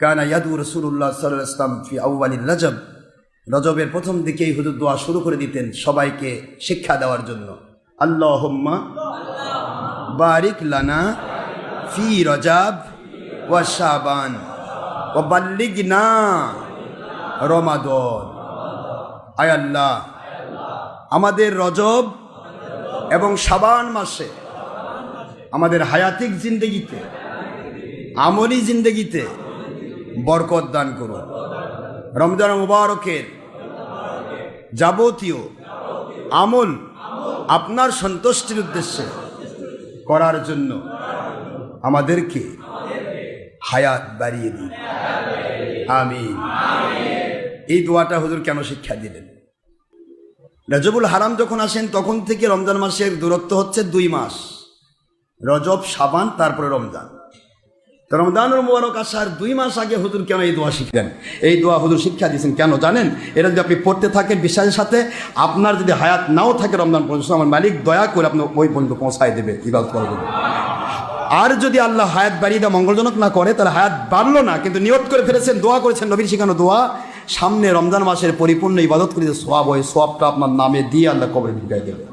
কানা ইয়াদু রসুল্লাহ সাল্লাহ ইসলাম ফি আউ্বালিল রজব রজবের প্রথম দিকেই হুজুর দোয়া শুরু করে দিতেন সবাইকে শিক্ষা দেওয়ার জন্য। আল্লাহম্মা বারিক লানা ফি রজাব ওয়া শাবান ও বাল্লিগনা রমাদন। আয় আল্লাহ, আমাদের রজব এবং সাবান মাসে, আমাদের হায়াতিক জিন্দগিতে, আমলি জিন্দগিতে বরকত দান করুন। রমজান মুবারকের যাবতীয় আমল আপনার সন্তুষ্টির উদ্দেশ্যে করার জন্য আমাদেরকে হায়াত বাড়িয়ে দিন। আমি এই দোয়াটা হুজুর কেন শিক্ষা দিলেন? রজবুল হারাম যখন আসেন, তখন থেকে রমজান মাসের দূরত্ব হচ্ছে দুই মাস। রজব সাবান তারপরে রমজান। তো রমজানুর মোবারক আসার দুই মাস আগে হুজুর কেন এই দোয়া শিখলেন? এই দোয়া হুজুর শিক্ষা দিয়েছেন কেন জানেন? এটা যদি আপনি পড়তে থাকেন বিশ্বাসের সাথে, আপনার যদি হায়াত নাও থাকে রমজান পর্যন্ত আমার মালিক দয়া করে আপনার ওই পর্যন্ত পৌঁছায় দেবে, ইবাদত করার জন্য। আর যদি আল্লাহ হায়াত বাড়িয়ে দেওয়া মঙ্গলজনক না করে, তাহলে হায়াত বাড়লো না, কিন্তু নিয়ত করে ফেলেছেন, দোয়া করেছেন নবীর শিখানো দোয়া। সামনে রমজান মাসের পরিপূর্ণ ইবাদত করে যে সোয়াব হয়, সোয়াবটা আপনার নামে দিয়ে আল্লাহ কবরে ঢুকাই দেবে।